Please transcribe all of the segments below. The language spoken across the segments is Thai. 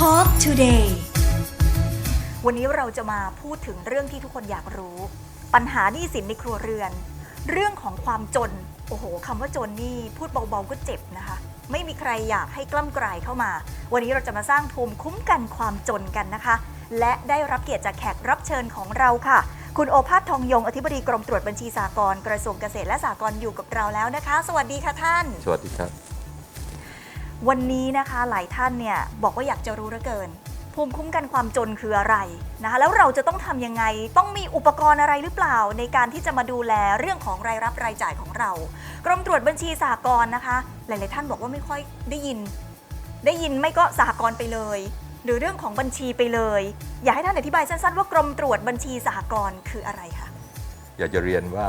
Talk Today วันนี้เราจะมาพูดถึงเรื่องที่ทุกคนอยากรู้ ปัญหาหนี้สินในครัวเรือน เรื่องของความจน โอ้โหคำว่าจนนี่พูดเบาๆก็เจ็บนะคะ ไม่มีใครอยากให้กล้ำกลายเข้ามา วันนี้เราจะมาสร้างภูมิคุ้มกันความจนกันนะคะ และได้รับเกียรติจากแขกรับเชิญของเราค่ะ คุณโอภาสทองยง อธิบดีกรมตรวจบัญชีสากลกระทรวงเกษตรและสหกรณ์อยู่กับเราแล้วนะคะ สวัสดีค่ะท่าน สวัสดีครับ วันนี้นะคะหลายท่านเนี่ยบอกว่าอยากจะรู้เหลือเกิน ภูมิคุ้มกันความจนคืออะไรนะคะแล้วเราจะต้องทำยังไง ต้องมีอุปกรณ์อะไรหรือเปล่า ในการที่จะมาดูแลเรื่องของรายรับรายจ่ายของเรา กรมตรวจบัญชีสหกรณ์นะคะ หลาย ๆ ท่านบอกว่าไม่ค่อยได้ยิน ได้ยินไม่ก็สหกรณ์ไปเลย หรือเรื่องของบัญชีไปเลย อยากให้ท่านอธิบายสั้น ๆ ว่ากรมตรวจบัญชีสหกรณ์คืออะไรคะอยากจะเรียนว่า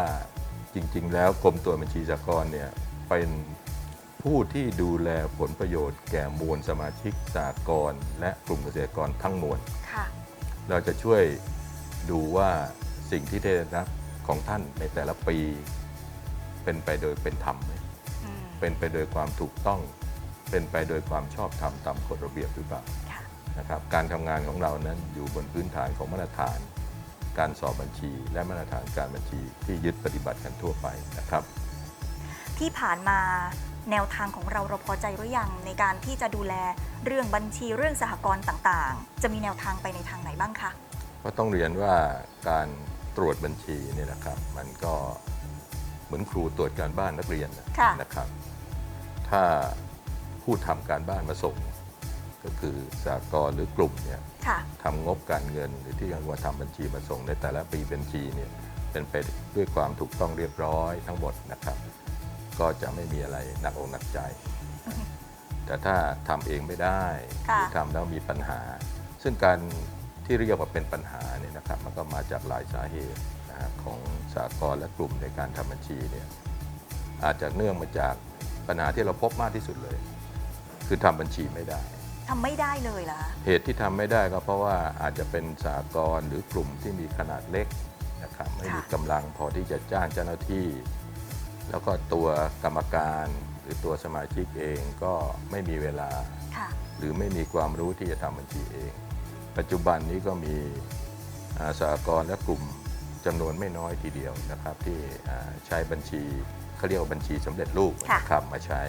จริง ๆ แล้วกรมตรวจบัญชีสากลเนี่ยเป็น ผู้ที่ดูแลผลประโยชน์แก่มวลสมาชิกสากลและกลุ่มเกษตรกรทั้งมวล ค่ะ เราจะช่วยดูว่าสิ่งที่ได้รับของท่านในแต่ละปี เป็นไปโดยเป็นธรรมไหมอืมเป็นไปโดยความถูกต้อง เป็นไปโดยความชอบธรรมตามกฎระเบียบหรือเปล่า ค่ะ นะครับการทำงานของเรานั้นอยู่บนพื้นฐานของมาตรฐาน การสอบบัญชี และมาตรฐานการบัญชีที่ยึดปฏิบัติกันทั่วไปนะครับ ที่ผ่านมา แนวทางของเราเราพอใจหรือยังในการที่จะดูแลเรื่องบัญชีเรื่องสหกรณ์ต่างๆ จะมีแนวทางไปในทางไหนบ้างคะก็ต้องเรียนว่าการตรวจบัญชีเนี่ยนะครับ มันก็เหมือนครูตรวจการบ้านนักเรียนค่ะนะครับ ถ้าผู้ทำการบ้านมาส่ง ก็คือสากลหรือกลุ่มเนี่ยค่ะทำงบการเงินหรือที่เรียกว่าทำบัญชีมาส่งในแต่ละปีบัญชีเนี่ยเป็นไปด้วยความถูกต้องเรียบร้อยทั้งหมดนะครับ ก็จะไม่มีอะไรหนักอกหนักใจอือฮึแต่ถ้าทำเองไม่ได้หค่ะ รือทำแล้วมีปัญหา ซึ่งการที่เรียกว่าเป็นปัญหาเนี่ยนะครับ มันก็มาจากหลายสาเหตุนะฮะของสากลและกลุ่มในการทำบัญชีเนี่ยอาจจะเนื่องมาจากปัญหาที่เราพบมากที่สุดเลย คือทำบัญชีไม่ได้ ทำไม่ได้เลยเหรอคะเหตุที่ทำไม่ได้ก็เพราะว่าอาจจะเป็นสากลหรือกลุ่มที่มีขนาดเล็กนะครับไม่มีกำลังพอที่จะจ้างเจ้าหน้าที่ แล้วก็ตัวกรรมการหรือตัวสมาชิกเองก็ไม่มีเวลา ค่ะ หรือไม่มีความรู้ที่จะทำบัญชีเอง ปัจจุบันนี้ก็มีอ่าสหกรณ์และกลุ่มจำนวนไม่น้อยทีเดียวนะครับ ที่อ่าใช้บัญชีเขาเรียกว่าบัญชีสำเร็จรูปค่ะ นะครับมาใช้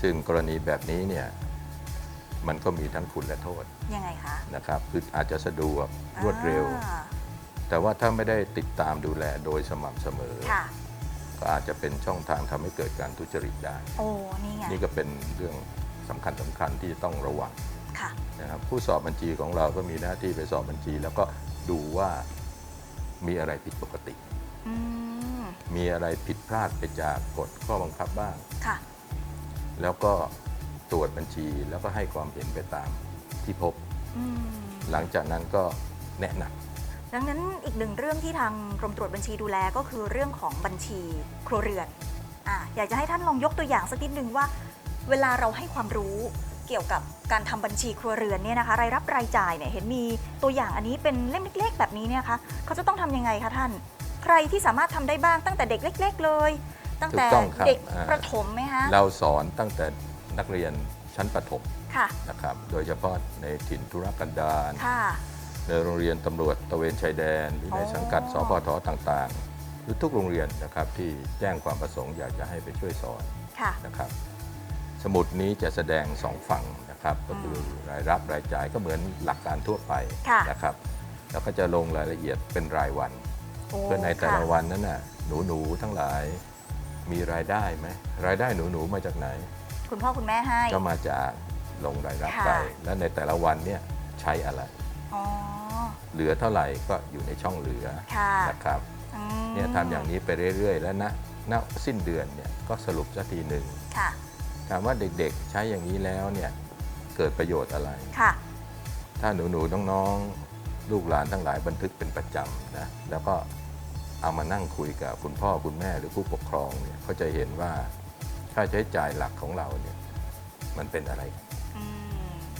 ซึ่งกรณีแบบนี้เนี่ยมันก็มีทั้งคุณและโทษยังไงคะนะครับคืออาจจะสะดวกรวดเร็ว อ่าแต่ว่าถ้าไม่ได้ติดตามดูแลโดยสม่ำเสมอ ค่ะ ก็อาจจะเป็นช่องทางทำให้เกิดการทุจริตได้ โอ้ นี่ไง นี่ก็เป็นเรื่องสำคัญสำคัญที่จะต้องระวังค่ะนะครับผู้สอบบัญชีของเราก็มีหน้าที่ไปสอบบัญชี แล้วก็ดูว่ามีอะไรผิดปกติอืมมีอะไรผิดพลาดไปจากกฎข้อบังคับบ้างค่ะแล้วก็ตรวจบัญชีแล้วก็ให้ความเห็นไปตามที่พบอืมหลังจากนั้นก็แนะนำ ดังนั้นอีกหนึ่งเรื่องที่ทางกรมตรวจบัญชีดูแลก็คือเรื่องของบัญชีครัวเรือนอะอยากจะให้ท่านลองยกตัวอย่างสักนิดนึงว่า เวลาเราให้ความรู้เกี่ยวกับการทำบัญชีครัวเรือนเนี่ยนะคะรายรับรายจ่ายเนี่ยเห็นมีตัวอย่างอันนี้เป็นเล่มเล็ก ๆ แบบนี้เนี่ยคะเขาจะต้องทำยังไงคะท่าน ใครที่สามารถทำได้บ้างตั้งแต่เด็กเล็ก ๆ เลย ตั้งแต่ถูกต้องครับเด็กอ่าประถมไหมคะเราสอนตั้งแต่นักเรียนชั้นประถมค่ะนะครับ โดยเฉพาะในถิ่นธุรกันดารค่ะ ในโรงเรียนตำรวจตระเวนชายแดน หรือในอ๋อสังกัดสพทต่างๆ หรือทุกโรงเรียนนะครับที่แจ้งความประสงค์อยากจะให้ไปช่วยสอนค่ะ นะครับ สมุดนี้จะแสดงสองฝั่งนะครับ ก็คือรายรับรายจ่ายก็เหมือนหลักการทั่วไปค่ะ นะครับแล้วก็จะลงรายละเอียดเป็นรายวันโอ้เพื่อในแต่ละค่วันนั้นน่ะหนูหนูๆทั้งหลายมีรายได้ไหมรายได้หนูหนูๆมาจากไหน คุณพ่อคุณแม่ให้ ก็มาจากลงรายรับค่ะ ไป และในแต่ละวันเนี่ยใช้อะไร อ๋อ เหลือเท่าไหร่ก็อยู่ในช่องเหลือค่ะ นะครับอืมเนี่ยทำอย่างนี้ไปเรื่อย ๆ แล้วณณสิ้นเดือนเนี่ยก็สรุปสักทีหนึ่งค่ะ ถามว่าเด็กๆใช้อย่างนี้แล้วเนี่ยเกิดประโยชน์อะไร ค่ะ ถ้าหนูๆน้องๆลูกหลานทั้งหลายบันทึกเป็นประจำนะแล้วก็เอามานั่งคุยกับคุณพ่อคุณแม่หรือผู้ปกครองเนี่ยเขาจะเห็นว่าค่าใช้จ่ายหลักของเราเนี่ยมันเป็นอะไรอืม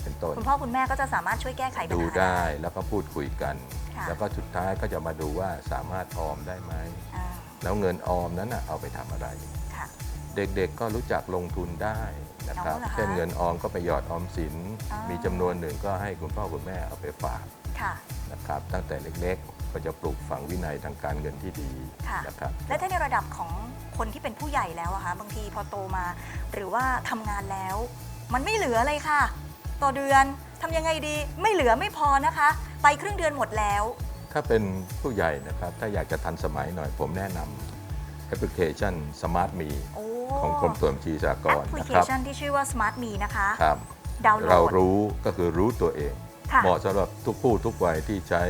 เป็นต้น คุณพ่อคุณแม่ก็จะสามารถช่วยแก้ไขปัญดูหาได้แล้วก็พูดคุยกัน ค่ะ แล้วก็สุดท้ายก็จะมาดูว่าสามารถออมได้ไหม อ่าแล้วเงินออมนั้นนะเอาไปทำอะไร ค่ะ เด็กๆก็รู้จักลงทุนได้นะนะครับอ๋อเหรอคะเช่นเงินออมก็ไปหยอดออมสิน อ๋อ มีจำนวนหนึ่งก็ให้คุณพ่อคุณแม่เอาไปฝากค่ะ นะครับ ตั้งแต่เล็กๆ ก็จะปลูกฝังวินัยทางการเงินที่ดีค่ะ นะครับ และถ้าในระดับของคนที่เป็นผู้ใหญ่แล้วอะคะบางทีพอโตมา หรือว่าทำงานแล้ว มันไม่เหลือเลยค่ะ ต่อเดือนทำยังไงดีไม่เหลือไม่พอนะคะ ไปครึ่งเดือนหมดแล้ว ถ้าเป็นผู้ใหญ่นะครับ ถ้าอยากจะทันสมัยหน่อยผมแนะนำแอปพลิเคชัน Smart Me โอ้ของกรมตรวจบัญชีสากแอลปพลินะเคครับชันที่ชื่อว่า Smart Me นะคะ ครับ ดาวน์โหลเราด รู้ก็คือรู้ตัวเอง ค่ะเหมาะสำหรับทุกผู้ทุกวัยที่ใช้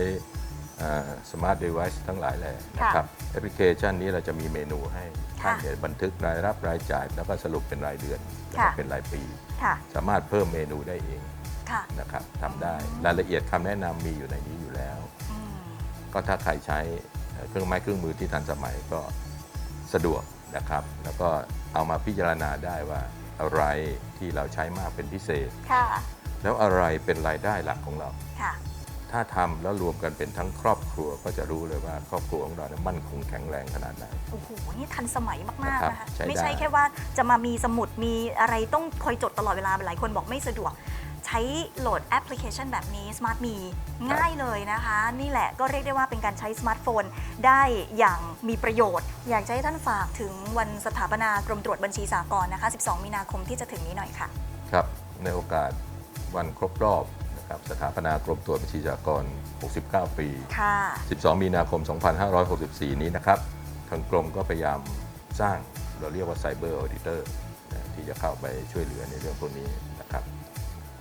สมาร์ทเดเวิ์ทั้งหลายแหละนะครับแอปพลิเคชันนี้เราจะมีเมนูให้ค่ะท่านเนี่ยบันทึกรายรับรายจ่าย แล้วก็สรุปเป็นรายเดือนแล้วก็ค่ะ เป็นรายปี ค่ะ สามารถเพิ่มเมนูได้เองค่ะ นะครับทำได้รายละเอียดคำแนะนำมีอยู่ในนี้อยู่แล้ว อืมก็ถ้าใครใช้เอ่อเครื่องไม้เครื่องมือที่ทันสมัยก็สะดวกนะครับ แล้วก็เอามาพิจารณาได้ว่าอะไรที่เราใช้มากเป็นพิเศษ ค่ะ แล้วอะไรเป็นรายได้หลักของเรา ค่ะ ถ้าทำแล้วรวมกันเป็นทั้งครอบครัวก็จะรู้เลยว่าครอบครัวของเราเนี่ยมั่นคงแข็งแรงขนาดไหน โอ้โห นี่ทันสมัยมากนะๆครับนะคะใช้ได้ ไม่ใช่แค่ว่าจะมามีสมุดมีอะไรต้องคอยจดตลอดเวลาหลายคนบอกไม่สะดวก ใช้โหลดแอปพลิเคชันแบบนี้ Smart Me ง่ายเลยนะคะ นี่แหละก็เรียกได้ว่าเป็นการใช้สมาร์ทโฟนได้อย่างมีประโยชน์ อยากจะให้ท่านฝากถึงวันสถาปนากรมตรวจบัญชีสากลนะคะ 12 มีนาคมที่จะถึงนี้หน่อยค่ะ ครับในโอกาสวันครบรอบ นะครับสถาปนากรมตรวจบัญชีสากล69 ปี ค่ะ 12 มีนาคม 2564 นี้นะครับ ทางกรมก็พยายามสร้างเราเรียกว่าไซเบอร์ออดิเตอร์ที่จะเข้าไปช่วยเหลือในเรื่องพวกนี้นะครับ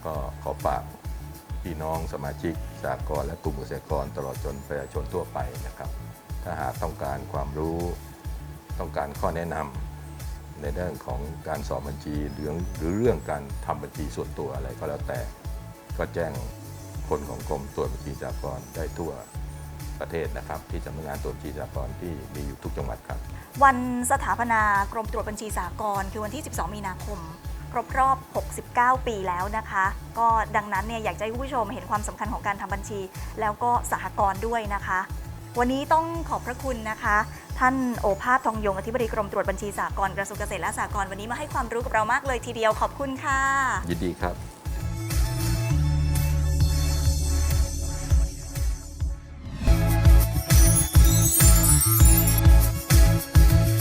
ก็ขอฝากพี่น้องสมาชิกสากลและกลุ่มเกษตรกรตลอดจนประชาชนทั่วไปนะครับ ถ้าหากต้องการความรู้ต้องการข้อแนะนำในเรื่องของการสอบบัญชีหรือหรือเรื่องการทำบัญชีส่วนตัวอะไรก็แล้วแต่ ก็แจ้งคนของกรมตรวจบัญชีสากลได้ทั่วประเทศนะครับ ที่สำนักงานตรวจบัญชีสากลที่มีอยู่ทุกจังหวัดครับ วันสถาปนากรมตรวจบัญชีสากลคือวันที่ 12 มีนาคม ครบรอบ 69 ปีแล้วนะคะ ก็ดังนั้นเนี่ยอยากจะให้คุณผู้ชมเห็นความสำคัญของการทำบัญชี แล้วก็สหกรณ์ด้วยนะคะ วันนี้ต้องขอบพระคุณนะคะ ท่านโอภาสทองยงอธิบดีกรมตรวจบัญชีสากลกระทรวงเกษตรและสหกรณ์วันนี้มาให้ความรู้กับเรามากเลยทีเดียวขอบคุณค่ะ ยินดีครับ